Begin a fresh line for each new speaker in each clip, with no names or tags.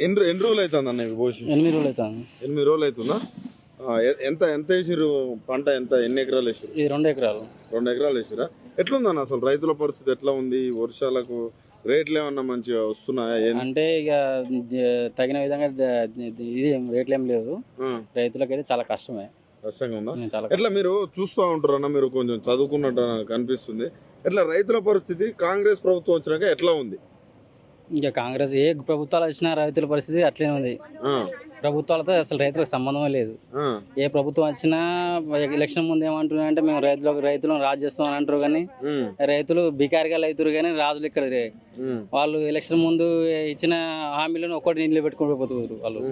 ఎన్ని ఎన్ని రోజులు అవుతుంది అన్న ఇవి పోసి?
ఎనిమిది రోజులు అవుతుంది
ఎనిమిది రోజులు అవుతుందా? ఆ, ఎ- ఎంత ఎంత వేసిరు పంట? ఎంత ఎన్ని ఎకరాలు వేసిరు
ఇది రెండు ఎకరాలు.
రెండు ఎకరాలు వేసిరా ఎట్లుందన్న అసలు రైతుల పరిస్థితి ఎట్లా ఉంది? ఈ వర్షాలకు రేట్లు ఏమన్నా మంచిగా వస్తున్నాయా?
అంటే ఇక ద- తగిన విధంగా ద- ద- ఇది ఏం రేట్లు ఏం లేదు
ఆ,
రైతులకైతే చాలా కష్టమే.
కష్టంగా ఉందా?
ఉమ్, చాలా
ఎట్లా మీరు చూస్తూ ఉంటారు అన్న మీరు కొంచెం చదువుకున్నట్టు నాకు అనిపిస్తుంది. ఎట్లా రైతుల పరిస్థితి? కాంగ్రెస్ ప్రభుత్వం వచ్చినాక ఎట్లా ఉంది?
ఇంకా కాంగ్రెస్ ఏ ప్రభుత్వాలు వచ్చినా రైతుల పరిస్థితి అట్లనే ఉంది. ప్రభుత్వాలతో అసలు రైతులకు సంబంధమే లేదు. ఏ ప్రభుత్వం వచ్చినా ఎలక్షన్ ముందు ఏమంటున్నారంటే మేము రైతులకు రైతులను రాజు చేస్తామని అంటారు కానీ రైతులు బికారిగా రైతులు కానీ రాజులు ఇక్కడ వాళ్ళు ఎలక్షన్ ముందు ఇచ్చిన హామీలను ఒక్కటి నీళ్ళు పెట్టుకుని పోతున్నారు వాళ్ళు.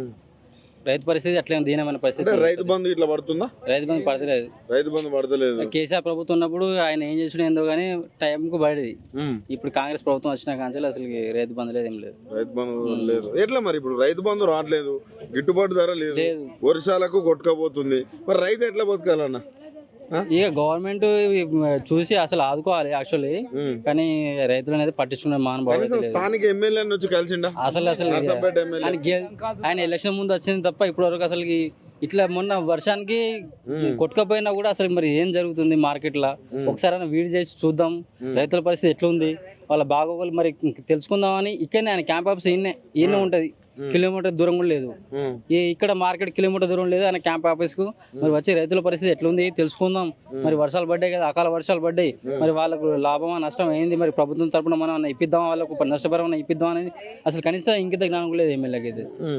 రైతు పరిస్థితి అట్లే దీనమైన పరిస్థితి
రైతు బంధు ఇట్లా పడుతుందా?
రైతు బంధు పడతలేదు.
రైతు బంధు పడతలేదు.
కేసీఆర్ ప్రభుత్వం ఉన్నప్పుడు ఆయన ఏం చేసిన ఏందో కానీ టైంకు పడేది. ఇప్పుడు కాంగ్రెస్ ప్రభుత్వం వచ్చిన కాంచెలు అసలు రైతు బంధు లేదు ఏం లేదు.
రైతు బంధు లేదు. ఎట్లా మరి ఇప్పుడు రైతు బంధు రావట్లేదు గిట్టుబాటు ధర లేదు
లేదు.
వర్షాలకు కొట్టుకపోతుంది. మరి రైతు ఎట్లా బతకాలన్న?
ఇక గవర్నమెంట్ చూసి అసలు ఆదుకోవాలి యాక్చువల్లీ. కానీ రైతులు అనేది పట్టించుకునే
స్థానిక వచ్చి కలిసిండా?
అసలు అసలు ఆయన ఎలక్షన్ ముందు వచ్చింది తప్ప ఇప్పటి వరకు అసలు ఇట్లా మొన్న వర్షానికి కొట్టుకపోయినా కూడా అసలు మరి ఏం జరుగుతుంది మార్కెట్లో ఒకసారి వీడి చేసి చూద్దాం. రైతుల పరిస్థితి ఎట్లా ఉంది వాళ్ళ బాగోగులు మరి తెలుసుకుందామని ఇక్కడనే ఆయన క్యాంప్ ఆఫీస్ ఈయనే ఈయనే ఉంటది. కిలోమీటర్ దూరం కూడా లేదు. ఈ ఇక్కడ మార్కెట్ కిలోమీటర్ దూరం లేదు ఆయన క్యాంప్ ఆఫీస్కు. మరి వచ్చే రైతుల పరిస్థితి ఎట్లుంది తెలుసుకుందాం. మరి వర్షాలు పడ్డాయి కదా అకాల వర్షాలు పడ్డాయి. మరి వాళ్ళకు లాభమా నష్టం ఏంది? మరి ప్రభుత్వం తరపున మనం ఇప్పిద్దాం వాళ్ళకు నష్టపరమైన ఇప్పిద్దాం అనేది అసలు కనీసం ఇంకిత జ్ఞానం కూడా లేదు ఎమ్మెల్యేకి అయితే.